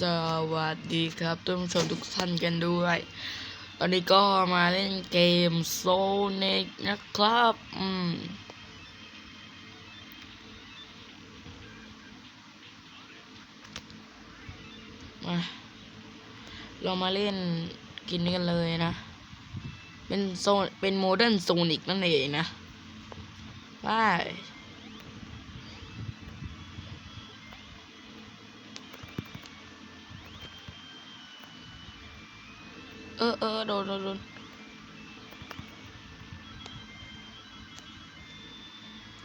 สวัสดีครับท่านผู้ชมทุกท่านกันด้วย ตอนนี้ก็มาเล่นเกมโซนิกนะครับ อืม มา เรามาเล่นกินกันเลยนะ เป็นโซนเป็นโมเดิร์นโซนิกนั่นเองนะ ไป เออเออโดนโดนโดน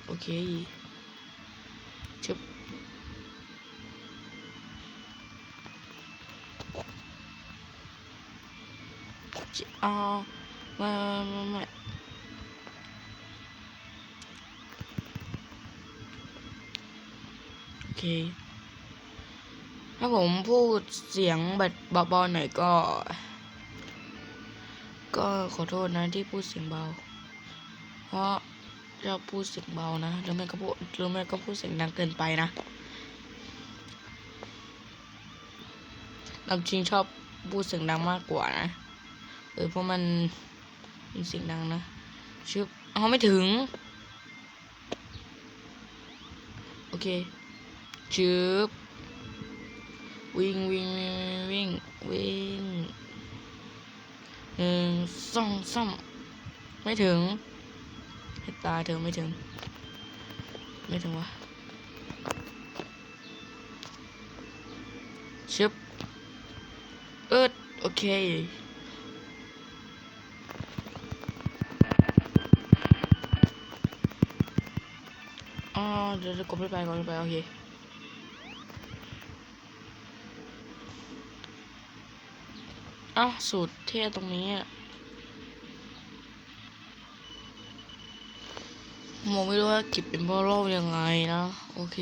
โอเคชึบจิอ๋อไม่ไม่ไม่ไม่โอเค ถ้าผมพูดเสียงแบบเบาๆหน่อยก็ ก็ขอโทษนะที่พูดเสียงเบา เพราะชอบพูดเสียงเบานะหรือไม่ก็พูดหรือไม่ก็พูดเสียงดังเกินไปนะลำจริงชอบพูดเสียงดังมากกว่านะเออเพราะมันมีเสียงดังนะชึบเอาไม่ถึง โอเคชึบวิ่งวิ่งวิ่งวิ่งวิ่ง หนึ่งสองสามไม่ถึงตายเธอไม่ถึง ไม่ถึงวะชึบเอิดโอเคอ๋อเดี๋ยวเดี๋ยวกดไม่ไปกดไม่ไปโอเค เอ้าสูตรเท่ตรงนี้อะผมไม่รู้ว่าเก็บเป็นบอลโลยังไงนะ โอเค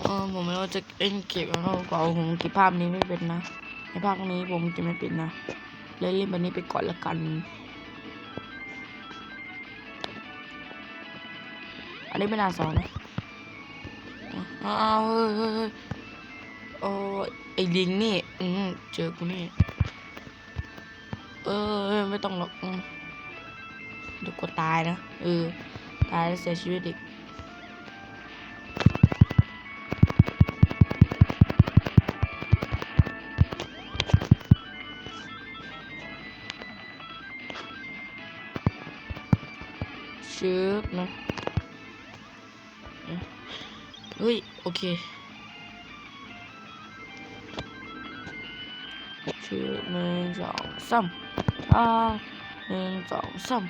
เออผมไม่รู้จะเล่นเก็บแล้วเปล่าผมเก็บภาพนี้ไม่เป็นนะในภาคนี้ผมเก็บไม่เป็นนะเล่นเล่นแบบนี้ไปก่อนละกัน อันนี้ไม่น่าสอนนะอ้าวเฮ้ยเฮ้ยเฮ้ยโอ้ย ไอ้ลิงนี่ อืมเจอกูนี่ เออ ไม่ต้องหรอกอืมเดี๋ยวกูตายนะ เออ ตายแล้วเสียชีวิตอีกชึบนะเฮ้ย โอเค ชื่อหนึ่งสองสามอ่าหนึ่งสองสาม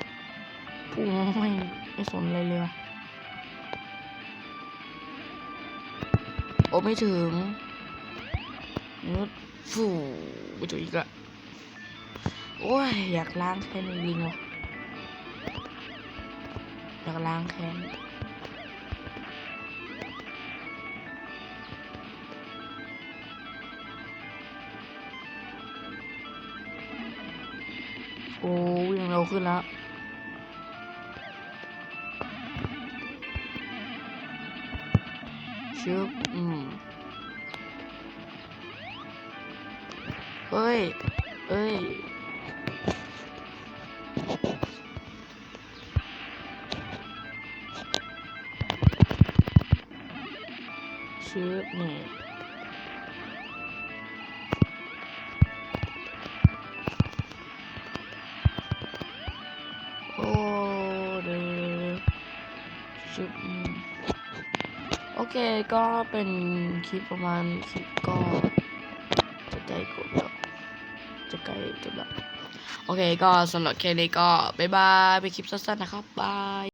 ปูไม่ไม่สนอะไรเลยวะโอ้ไม่ถึงนึดฟูไปจุอีกอะโอ้ย อยากล้างแค้นจริงๆว่ะอยากล้างแค้น โอ้วิ่งเร็วขึ้นแล้วชึบอืมเฮ้ย เอ้ยชึบนี่ ชุดอืมโอเคก็เป็นคลิปประมาณคลิปก็จะใกล้กดแล้วจะใกล้จบแล้วโอเคก็สำหรับแค่นี้ก็บ๊ายบายไปคลิปสั้นๆนะครับบาย